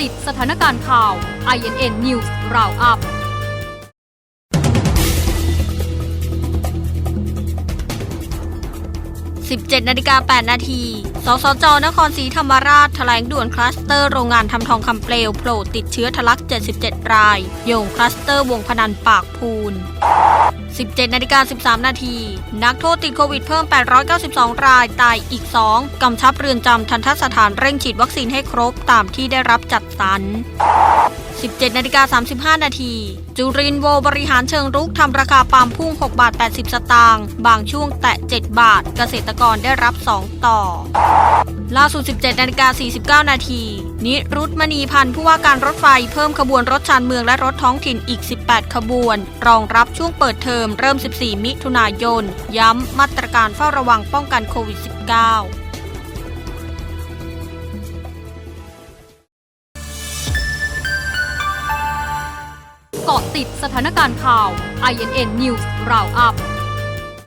ติดสถานการณ์ข่าว INN News Roundup 17นาฬิกา8นาที สสจ นครศรีธรรมราชแถลงด่วนคลัสเตอร์โรงงานทำทองคำเปลวโผล่ติดเชื้อทะลัก 77 ราย โยงคลัสเตอร์วงพนันปากพูน 17นาฬิกา13 นาที นักโทษติดโควิดเพิ่ม 892 ราย ตายอีก 2 กำชับเรือนจำทันทสถานเร่งฉีดวัคซีนให้ครบตามที่ได้รับจัดสรร17นาฬิกา35 นาที จุรินโวบริหารเชิงรุกทำราคาปาล์มพุ่ง 6 บาท 80 สตางค์ บางช่วงแตะ 7 บาท เกษตรกรได้รับ 2 ต่อ ล่าสุด 17นาฬิกา49 นาที นิรุตมณีพันธ์ผู้ว่าการรถไฟเพิ่มขบวนรถชานเมืองและรถท้องถิ่นอีก 18 ขบวน รองรับช่วงเปิดเทอมเริ่ม 14 มิถุนายน ย้ำมาตรการเฝ้าระวังป้องกันโควิด -19 เกาะติดสถานการณ์ข่าว INN News Roundup